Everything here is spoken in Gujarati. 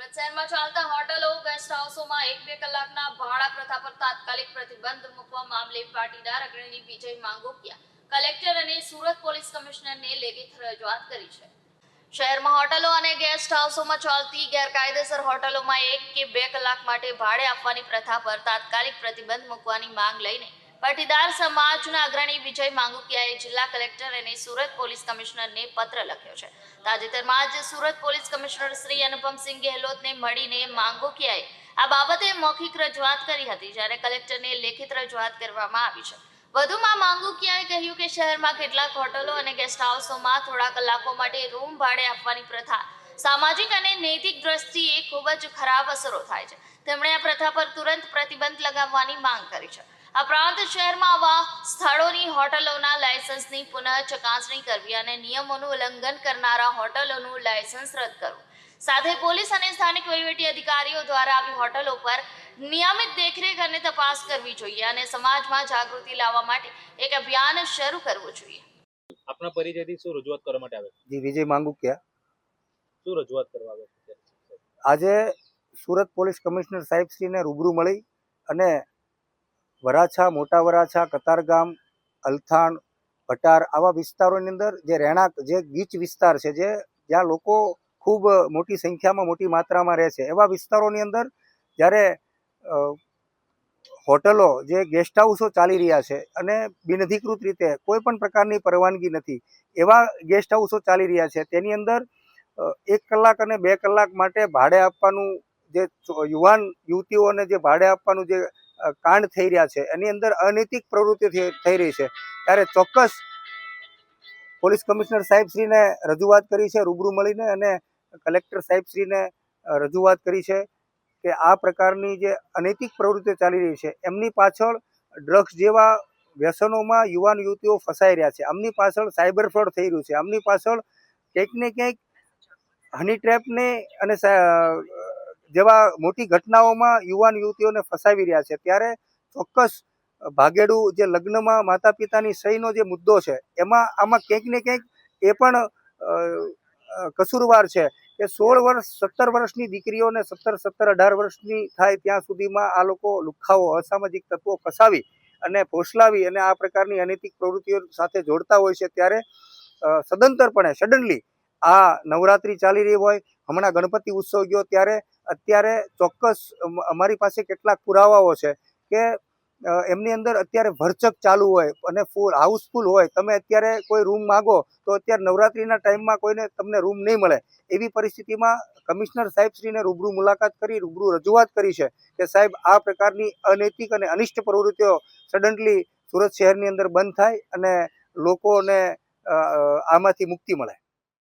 સુરત શહેરમાં ચાલતા હોટલો ગેસ્ટ હાઉસોમાં એક બે કલાકના ભાડા પ્રથા પર તાત્કાલિક પ્રતિબંધ મૂકવા મામલે પાટીદાર અગ્રણી વિજય માંગોકિયા, કલેક્ટર અને સુરત પોલીસ કમિશનરને લેખિત રજૂઆત કરી છે. શહેરમાં હોટલો અને ગેસ્ટ હાઉસોમાં ચાલતી ગેરકાયદેસર હોટલોમાં એક કે બે કલાક માટે ભાડે આપવાની પ્રથા પર તાત્કાલિક પ્રતિબંધ મૂકવાની માંગ લઈને પાટીદાર સમાજના અગ્રણી વિજય માંગુકિયાએ જિલ્લા કલેક્ટર અને સુરત પોલીસ કમિશનરને પત્ર લખ્યો છે. તાજેતરમાં જ સુરત પોલીસ કમિશનર શ્રી અનુપમસિંહ ગેહલોતને મળીને માંગુકિયાએ આ બાબતે મૌખિક રજૂઆત કરી હતી, જ્યારે કલેક્ટરને લેખિત રજૂઆત કરવામાં આવી છે. વધુમાં માંગુકિયાએ કહ્યું કે શહેરમાં કેટલાક હોટલો અને ગેસ્ટ હાઉસોમાં થોડા કલાકો માટે રૂમ ભાડે આપવાની પ્રથા સામાજિક અને નૈતિક દ્રષ્ટિએ ખૂબ જ ખરાબ અસરો થાય છે. તેમણે આ પ્રથા પર તુરંત પ્રતિબંધ લગાવવાની માંગ કરી છે. આ પ્રાંત શહેરમાં આવા સ્થળોની હોટલોના લાયસન્સની પુનઃ ચકાસણી કરવી અને નિયમોનું ઉલ્લંઘન કરનારા હોટલોનું લાયસન્સ રદ કરવું. સાથે પોલીસ અને સ્થાનિક વહીવટી અધિકારીઓ દ્વારા આવી હોટલો પર નિયમિત દેખરેખ અને તપાસ કરવી જોઈએ અને સમાજમાં જાગૃતિ લાવવા માટે એક અભિયાન શરૂ કરવું જોઈએ. આપના પરિચયથી શું રજૂઆત કરવા માટે આવે? જી વિજય માંગુકિયા. શું રજૂઆત કરવા આવે? આજે સુરત પોલીસ કમિશનર સાહેબશ્રીને રૂબરૂ મળી અને વરાછા, મોટા વરાછા, કતારગામ, અલથાણ, ભટાર આવા વિસ્તારોની અંદર જે રહેણાંક, જે ગીચ વિસ્તાર છે, જે જ્યાં લોકો ખૂબ મોટી સંખ્યામાં, મોટી માત્રામાં રહે છે, એવા વિસ્તારોની અંદર જ્યારે હોટલો, જે ગેસ્ટ હાઉસો ચાલી રહ્યા છે અને બિનઅધિકૃત રીતે કોઈ પણ પ્રકારની પરવાનગી નથી, એવા ગેસ્ટ હાઉસો ચાલી રહ્યા છે, તેની અંદર એક કલાક અને બે કલાક માટે ભાડે આપવાનું જે યુવાન યુવતીઓને જે ભાડે આપવાનું જે કાંડ થઈ રહ્યા છે. એની અંદર અનૈતિક પ્રવૃત્તિ થઈ રહી છે. ત્યારે ચોક્કસ પોલીસ કમિશનર સાહેબશ્રીને રજૂઆત કરી છે, રૂબરૂ મળીને અને કલેક્ટર સાહેબશ્રીને રજૂઆત કરી છે કે આ પ્રકારની જે અનૈતિક પ્રવૃત્તિઓ ચાલી રહી છે, એમની પાછળ ડ્રગ્સ જેવા વ્યસનોમાં યુવાન યુવતીઓ ફસાઈ રહ્યા છે. આમની પાછળ સાયબર ફ્રોડ થઈ રહ્યું છે. આમની પાછળ ક્યાંક ને ક્યાંક હની ટ્રેપને અને જેવા મોટી ઘટનાઓમાં યુવાન યુવતીઓને ફસાવી રહ્યા છે. ત્યારે ચોક્કસ ભાગેડું જે લગ્નમાં માતા પિતાની સહીનો જે મુદ્દો છે, એમાં આમાં ક્યાંક ને ક્યાંક એ પણ કસૂરવાર છે કે સોળ વર્ષ, સત્તર વર્ષની દીકરીઓને સત્તર સત્તર, અઢાર વર્ષની થાય ત્યાં સુધીમાં આ લોકો લુખ્ખાઓ અસામાજિક તત્વો ફસાવી અને ફોસલાવી અને આ પ્રકારની અનૈતિક પ્રવૃત્તિઓ સાથે જોડતા હોય છે. ત્યારે સદંતરપણે સડનલી આ નવરાત્રિ ચાલી રહી હોય, હમણાં ગણપતિ ઉત્સવ ગયો, ત્યારે અત્યારે ચોક્કસ અમારી પાસે કેટલાક પુરાવાઓ છે કે એમની અંદર અત્યારે ભરચક ચાલુ હોય અને ફૂલ, હાઉસફુલ હોય, તમે અત્યારે કોઈ રૂમ માગો તો અત્યારે નવરાત્રિના ટાઈમમાં કોઈને તમને રૂમ નહીં મળે. એવી પરિસ્થિતિમાં કમિશનર સાહેબશ્રીને રૂબરૂ મુલાકાત કરી, રૂબરૂ રજૂઆત કરી છે કે સાહેબ, આ પ્રકારની અનૈતિક અને અનિષ્ટ પ્રવૃત્તિઓ સડનલી સુરત શહેરની અંદર બંધ થાય અને લોકોને આમાંથી મુક્તિ મળે.